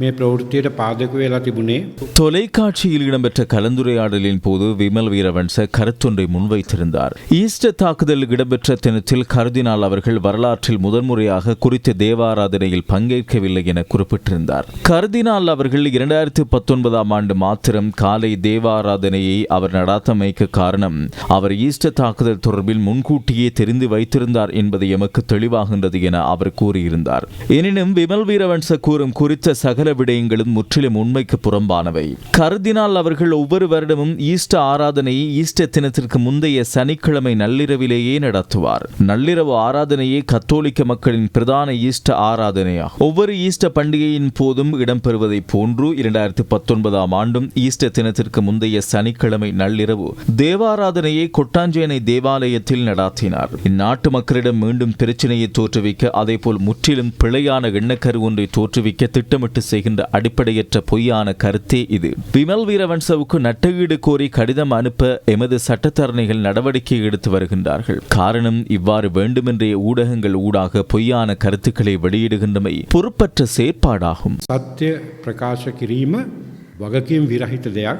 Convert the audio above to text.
මේ ප්‍රවෘත්තියට පාදක වෙලා තිබුණේ தொலைக்காட்சியில் இடம்பெற்ற கலந்துரையாடலின் போது விமல் வீரவன்ச கருத்தொன்றை முன்வைத்திருந்தார் ஈஸ்டர் தாக்குதல் இடம்பெற்ற தினத்தில் கருதினால் அவர்கள் வரலாற்றில் முதன்முறையாக குறித்த தேவாராதனையில் பங்கேற்கவில்லை என குறிப்பிட்டிருந்தார் கருதினால் அவர்கள் இரண்டாயிரத்தி பத்தொன்பதாம் ஆண்டு மாத்திரம் காலை தேவாராதனையை அவர் நடாத்தமைக்கு காரணம் அவர் ஈஸ்டர் தாக்குதல் தொடர்பில் முன்கூட்டியே தெரிந்து வைத்திருந்தார் என்பது எமக்கு தெளிவாகின்றது என அவர் கூறியிருந்தார் எனினும் விமல் வீரவன்ச கூறும் குறித்த சகல விடயங்களும் முற்றிலும் உண்மைக்கு புறம்பானவை. கருதினால் அவர்கள் ஒவ்வொரு வருடமும் ஈஸ்டர் ஆராதனையை ஈஸ்டர் தினத்திற்கு முந்தைய சனிக்கிழமை நள்ளிரவிலேயே நடத்துவார். நள்ளிரவு ஆராதனையே கத்தோலிக்க மக்களின் பிரதான ஈஸ்டர் ஆராதனையாகும் ஒவ்வொரு ஈஸ்டர் பண்டிகையின் போதும் இடம்பெறுவதைப் போன்று இரண்டாயிரத்தி பத்தொன்பதாம் ஆண்டும் ஈஸ்டர் தினத்திற்கு முந்தைய சனிக்கிழமை நள்ளிரவு தேவாராதனையை கொட்டாஞ்சேனை தேவாலயத்தில் நடாத்தினார். இந்நாட்டு மக்களிடம் மீண்டும் பிரச்சனையை தோற்றுவிக்க அதேபோல் முற்றிலும் பிழையான எண்ணக்கரு ஒன்றை தோற்றுவிக்க திட்டமிட்டு செய்கின்ற அடிப்படையற்ற பொய்யான கருத்தே இது. விமல் வீரவன்சவுக்கு நட்டஈடு கோரி கடிதம் அனுப்ப எமது சட்டத்தரணிகள் நடவடிக்கை எடுத்து வருகின்றார்கள். காரணம் இவ்வாறு வேண்டுமென்றே ஊடகங்கள் ஊடாக பொய்யான கருத்துக்களை வெளியிடுகின்றமை பொறுப்பற்ற செயற்பாடாகும். சத்திய பிரகாச கிரீம வகக்கீம் விரகித்ததையாக